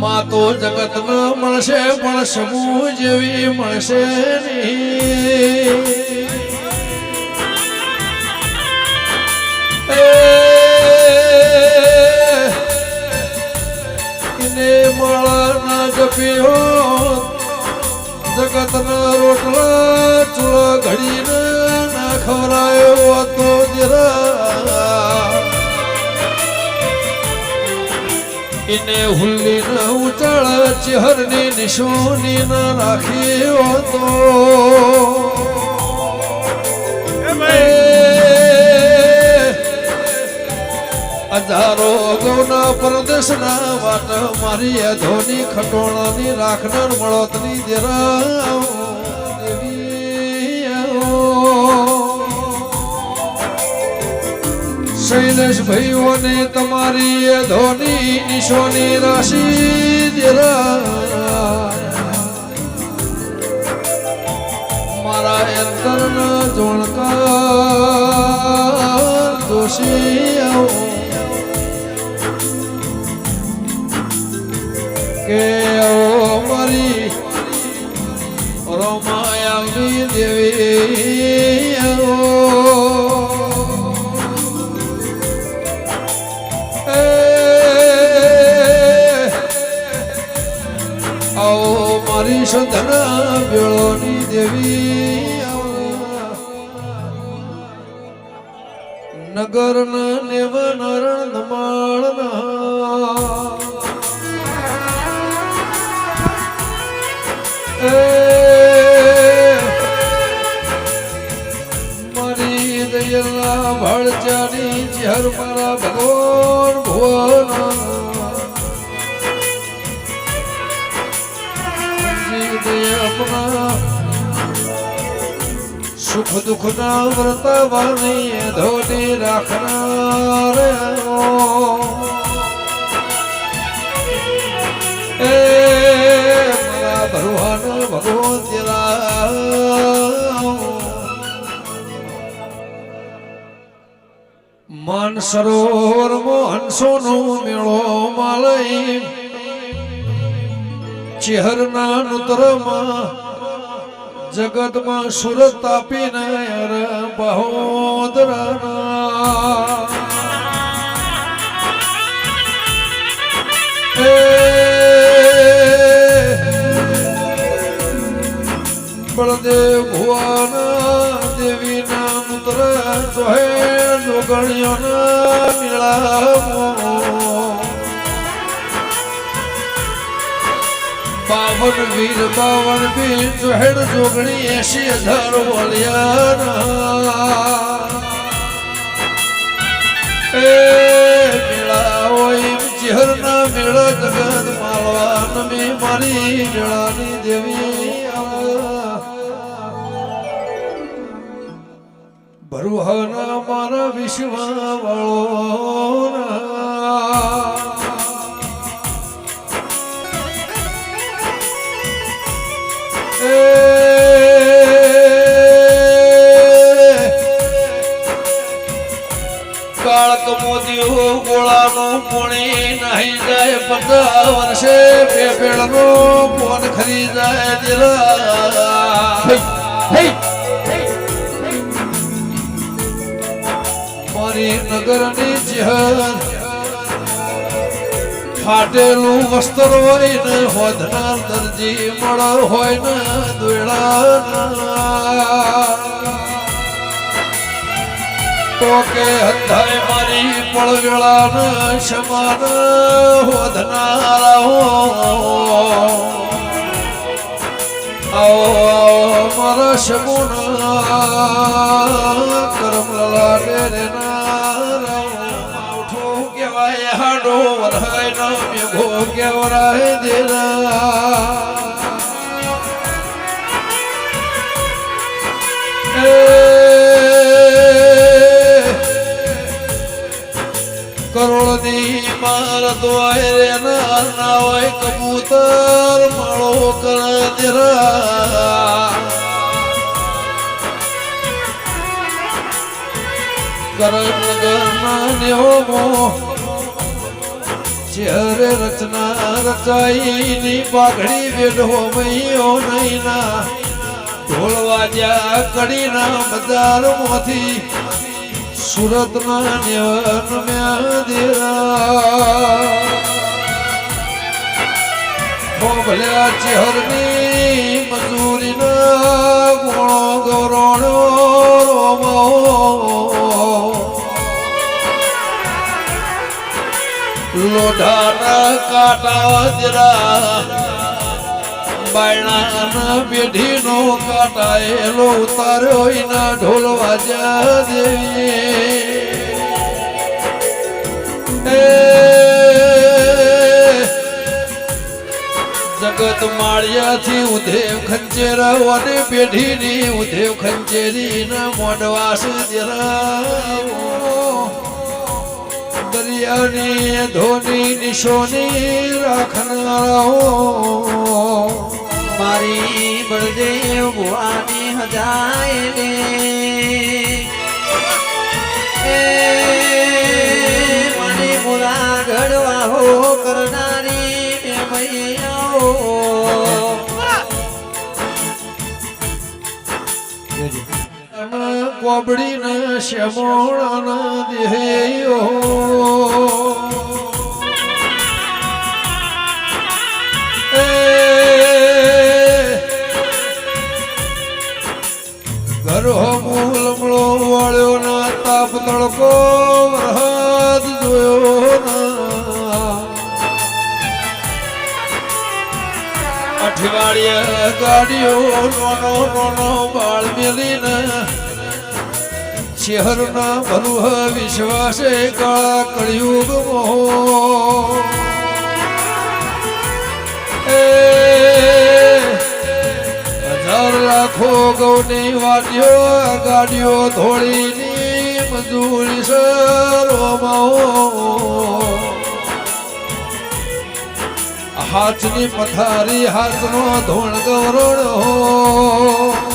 માં તો જગત ન મળશે પણ સમૂહ જેવી મળશે નહીં. એને માળા ના જપ્યો જગત ના રોટલા ચૂલા ઘડીને ના ખવરાયો તો જરા એને હુલ્લી ન ઉચાળ ચહેરની નિશોની ન રાખ્યો તો હજારો ગૌના પરદેશના વાટ મારી અધોની ખટોળાની રાખનાર મળોતની જરા શૈલેષ ભાઈઓને તમારી ધોની નિશોની રાશિ મારા અંતરના જોણકાર જોશી આવો. ચહેર મારા ભગવાન ભુવન. અપના સુખ દુઃખ ના વર્તવાની ધોની રાખનાર એ ભગવાન ભગવાન સરોવર હંસો નો મેળો માલય. ચેહરના નુતરમાં જગતમાં સુરત તાપીને અર બહોદરના બળદેવ ભુવાના દેવીના પુત્ર સોહે જોગણીઓના મેળામાં બાવન વીર બાવન વીર જોહેડ જોગણી, એસી હજાર વલિયાના એ મેળા હોય, ચિહરના મેળા જગત માલવાન, મે મારી મેળાની દેવી. ભરુહાના મારા વિશ્વ વાળો કાળક મોદીઓ ગોળાનું પુણી નહીં જાય પંદર વર્ષે બે પેળનો ફોન ખરી જાય દિલા મારી નગરની ચહેર ફાટેલું વસ્ત્ર હોય ને હોધનાર દરજી મળ હોય ને દોયડા તો કે હંધાય મારી પળવેળા ને સમાન હોધનારા હો મારા શમુના. કરમ લલાટે રે માવઠું હાડો વરાય ના મેઘો કહેવરાય દેના કરોડની માર દોય રે ના ના હોય કબૂતર માળો કર દેરા કરમનગરના નેહોમો ચહેરે રચના રચાઈની પાઘડી વેઢો મૈયો નૈના. ઢોલ વાજ્યા કડીના બજારમાંથી સુરતના નેવન મ્યાદેરા ભોભલ્યા ચેહરની મજૂરીના ગુણો ગૌરણો લોઢાના કાટા જરા. બાયણાના પેઢીનો કાટાયેલો ઉતાર્યો ઢોલ વાજ્યા દેવી જગત માળિયાથી ઉધેવ ખંચેરાવાની પેઢીની ઉધેવ ખંચેરીના મોડવાસ જરાવો દરિયાની ધોની નિશોની રાખનારાઓ. મારી બળદેવ ભુવાની હજાય રે એ મને મુરા ઘડવા હો કરનારી બે મૈયાઓ કોબડીના શ્યામોળાના દેહયો. ઘર મૂલ મળો વાળ્યો ના, તાપ તડકો વરહાદ જોયો ના. અઠવાડિયે ગાડીઓ નોનો નોનો બાળ મેલીને શહેરના ભલુહ વિશ્વાસે કાળા કળિયુગ મોહ. હજાર લાખો ગૌની વાડીઓ ગાડીઓ ધોળીની મજૂરી સરોમાઓ હાથની પથારી હાથનો ધોણ ગૌરણ એ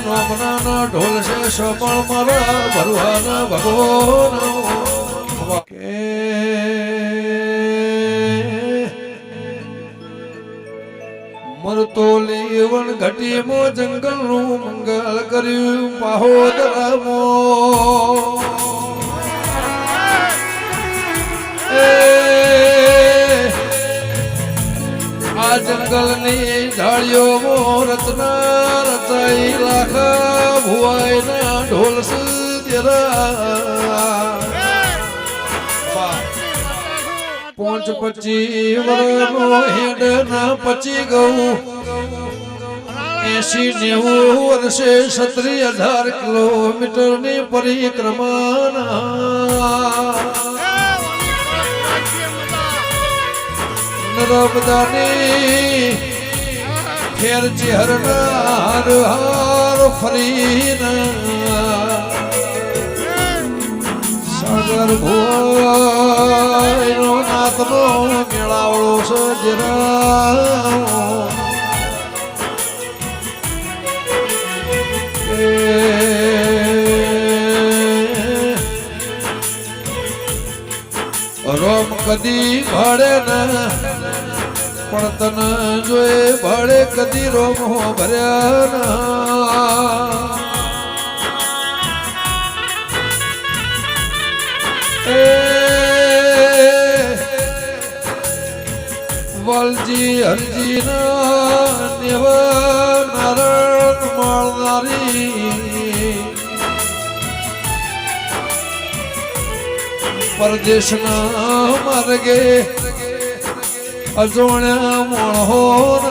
નોમનાનો ઢોલ છે સપણ મારા ભરવાના ભગવાન. કે મરતો ઘટીમો જંગલનું મંગળ કર્યું પાહોદરામો. આ ઢાળીઓ રચના રચાઈ લાખા ભુવાઈના ઢોલ પોંચ પચી વરનો હેડ ના પચી ગઉં. એસી નેવું વર્ષે સત્રી હજાર કિલોમીટરની. નર્મદાની ફેર ચહેરના હાર ફરીને સાગર ભોયનો નાથનો મેળાવડો સજરા રોમ કદી ભળે ને પણ તન જોઈ ભળે કદી રોમો ભર્યા વાલજી હરજી નેવા નારણ માળનારી. પરદેશના માર્ગે અજોણ્યા મોણહોના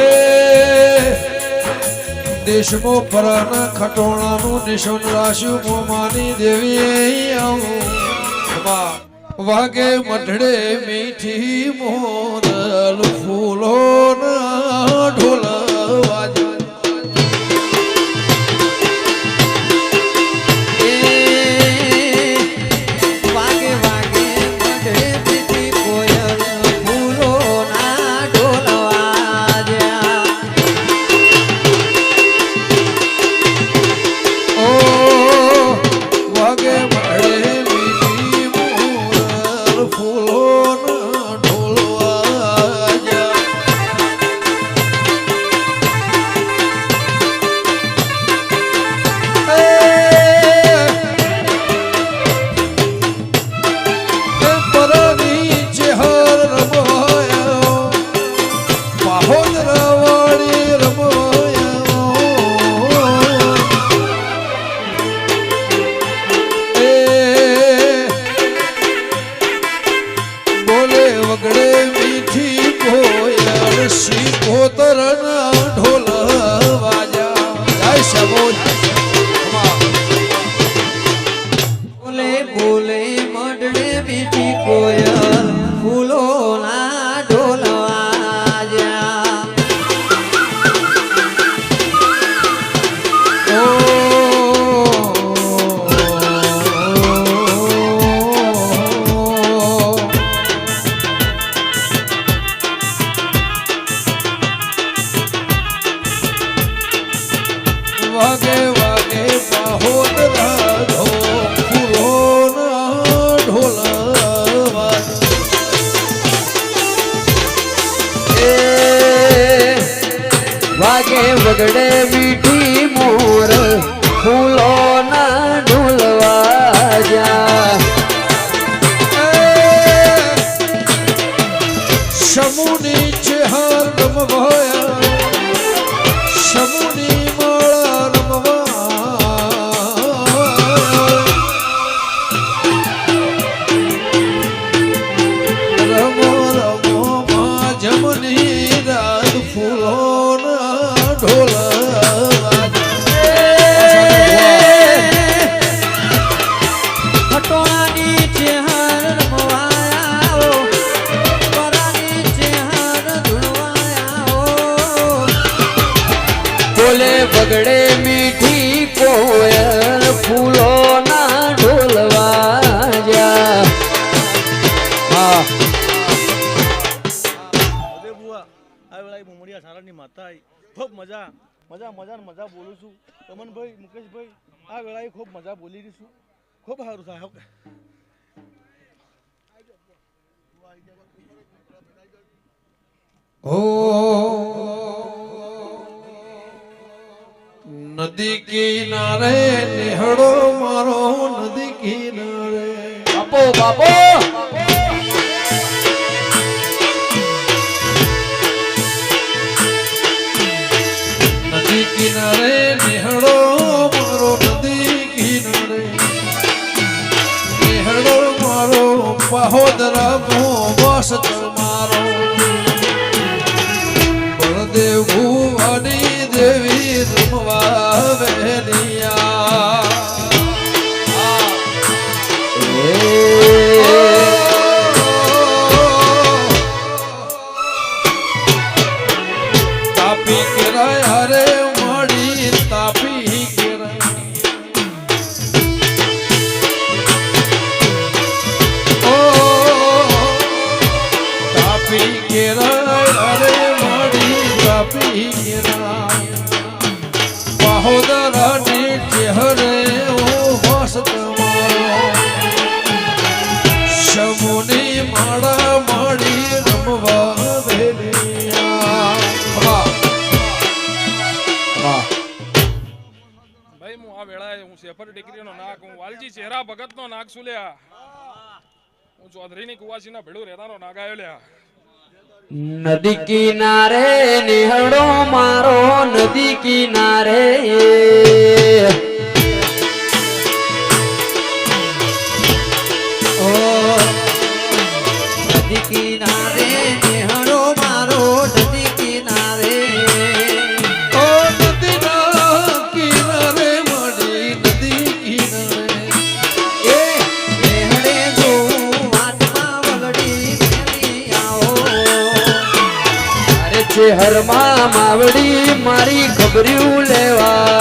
એ દેશમાં પરાના ખટોણાનું નિશોન રાશ્યું મોમાની દેવી આવું. વાગે મઢડે મીઠી મોરલ વાગે વગડે મીઠી મોર ફૂલો ના ઢોલવા જા સમૂની ભયા મજા મજા ને મજા બોલું છું. રમણભાઈ મુકેશભાઈ આ વેળાએ ખૂબ મજા બોલી રહી છું ખૂબ સારું સાહેબ નદી કિનારે નિહળો મારો નદી કિનારે. બાપો બાપો! પહોદરા મો બસ તમારો બળદેવ ભુવાની બહોદરાની ચહેરે હોસ તમારો શમુની માળા ભાઈ, હું આ વેળાએ હું શેફર ટેકરીનો નાક, હું વાલજી ચહેરા ભગતનો નાક છું લ્યા? હું ચૌધરીની કુવાસીના ભેડું રહેતાનો નાગ આવ્યો લ્યા. નદી કિનારે નિહળો મારો નદી કિનારે. ઓ નદી કિનારે અરે છે હરમાં માવડી મારી ખબર્યું લેવાય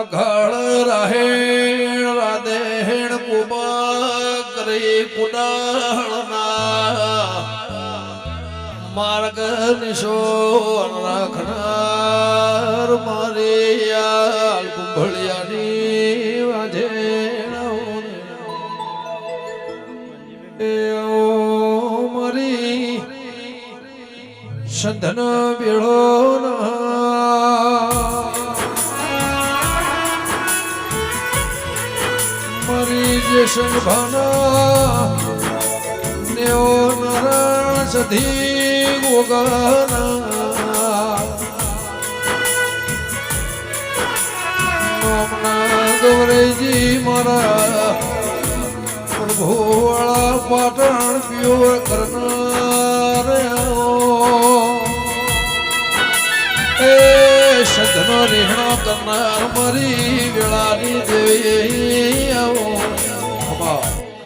અઘાળ રાહેણ રાધેણ કુબા કરી કુડાળના. માર્ગ નિશો રાખનાર મારી યાલ કુંભળિયાની વાજે મારી સંધન બેળો મારી જે સંભાના નેઓ નારાયણ સધી ગોગાના નોમના ગૌરજી મારા પ્રભુવાળા પાટણ પ્યોર કરનાર ધનો રહેણો કરનાર મરી વેળાની દેવી આવો.